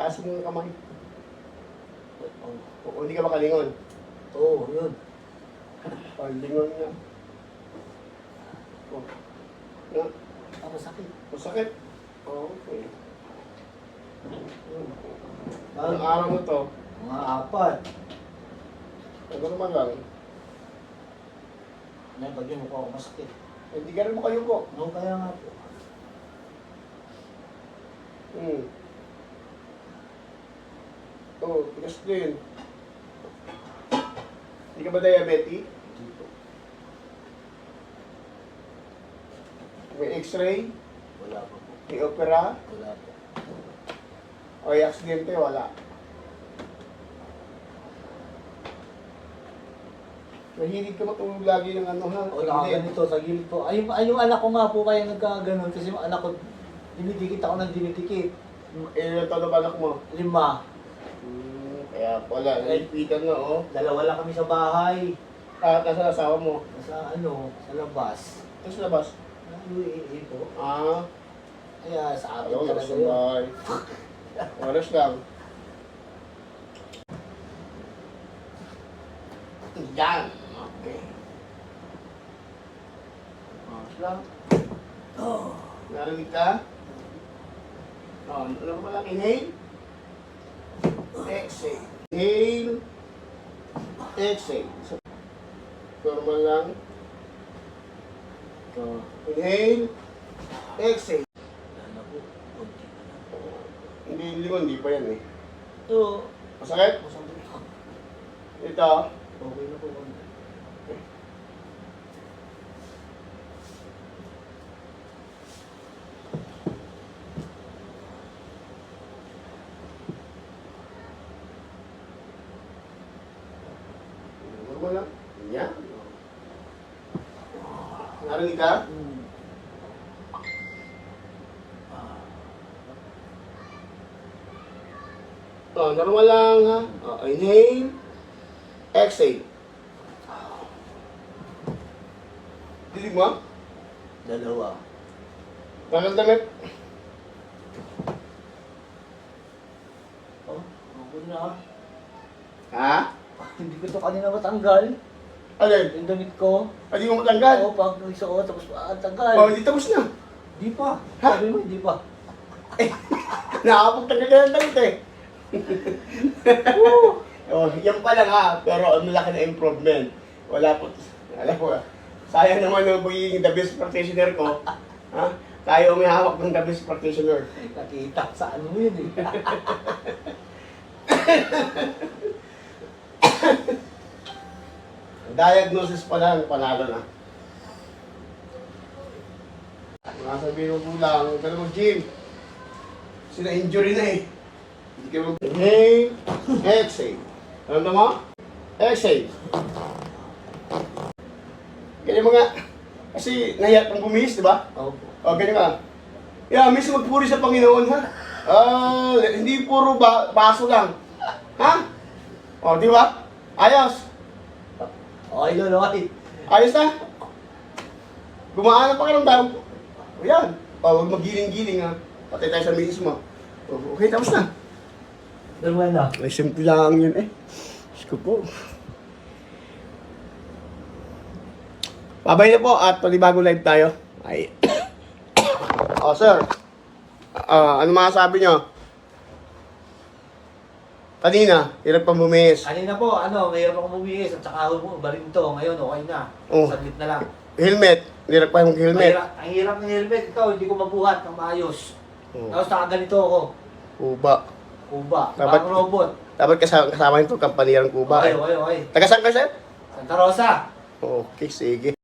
Taas mo yung kamay. Oh, O, hindi ka makalingon. Oo, yun. O, lingon niya. O. Nga. Ah, masakit. Masakit. O, okay. Ang araw mo to, Mga apat. ano naman lang. Ngayon, pag yun, mukha ko masakit. Hindi ka rin mo kayo po. No, kaya nga po. Hmm. Oh, tigas din. Hindi ka ba diabetic? May x-ray? Wala pa po. May opera? Wala po. O may aksidente? Wala. Mahilig ka matulog lagi ng ano ha? O, nakaganito sa gilid po. Ay, ay, yung anak ko nga po kaya nagkaganon kasi yung anak ko, dinidikit ako ng dinidikit. Eh, ilan taon na ba anak mo? Lima. Hmm, kaya pala, naipitan na oh. Dalawa lang kami sa bahay. Ah, nasa asawa mo. Sa ano, sa labas. Tapos labas. Ang UAE po. Ah, Kaya sa akin ayaw, talaga nasa yun. bahay. Oras lang. Yan. Okay. Oras lang. Oh. Narinig ka? Oh, ano mo lang, inhale. Exhale. Inhale. Exhale. So, normal lang. Oh, inhale. Exhale. Wala na po. Lang. Hindi, limon, hindi pa yan eh. Ito. Masakit? Masakit. Ito. Okay na po. konti. Lang. Yan. Narinig ka? Hmm. Oh, normal lang ha. Oh, inhale. Exhale. Dilig mo? Dalawa. Tagal damit. Oh, okay na. Ha? Hindi ko to kanina matanggal. Alin? Yung damit ko. Hindi mo matanggal? Oo, pag nagsuot, tapos ah, tanggal. Oh, hindi tapos na. Di pa. Ha? Sabi mo, di pa. Nakakapagtagal ka ng damit eh. Woo! Oh, yan pa lang ha, pero ang laki na improvement. Wala po, alam ko, sayang naman ang pagiging the best practitioner ko. Ha? Tayo may hawak ng the best practitioner. Nakita sa ano yun eh. Diagnosis pa lang, panalo na. Mga sabihin mo po lang, ka na mag-gym. Sila injury na eh. Hindi ka mag- Inhale, exhale. Ano mo? Exhale. Ganyan mo nga. Kasi nahiyak kang bumihis, di ba? Oo. O, ganyan ka. Yeah, miss magpuri sa Panginoon, ha? Ah, hindi puro ba baso lang. Ha? O, di ba? Ayos. Okay, lolo, okay. Ayos na? Gumaan ang pakiramdam. O yan. O, huwag magiling-giling ha. Patay tayo sa misis mo. O, okay, tapos na. Dalawa na. Ay, simple lang yun eh. Diyos ko po. Babay na po at panibago live tayo. Ay. oh, sir. Ah, ano masasabi nyo? Kanina, hirap pang bumis. Kanina po, ano, mayroon akong bumihis at saka barinto. Ngayon, okay na. Oh. Saglit na lang. Helmet. Hirap pa yung helmet. Mahirap, ang hirap ng helmet. Ito, hindi ko mabuhat ng maayos. Oh. Tapos nakaganito ako. Kuba. Kuba. Dapat- Parang robot. Dapat kasama, kasama ito, kampanirang Kuba. Okay, okay, okay. Taga saan ka, sir? Santa Rosa. Okay, sige.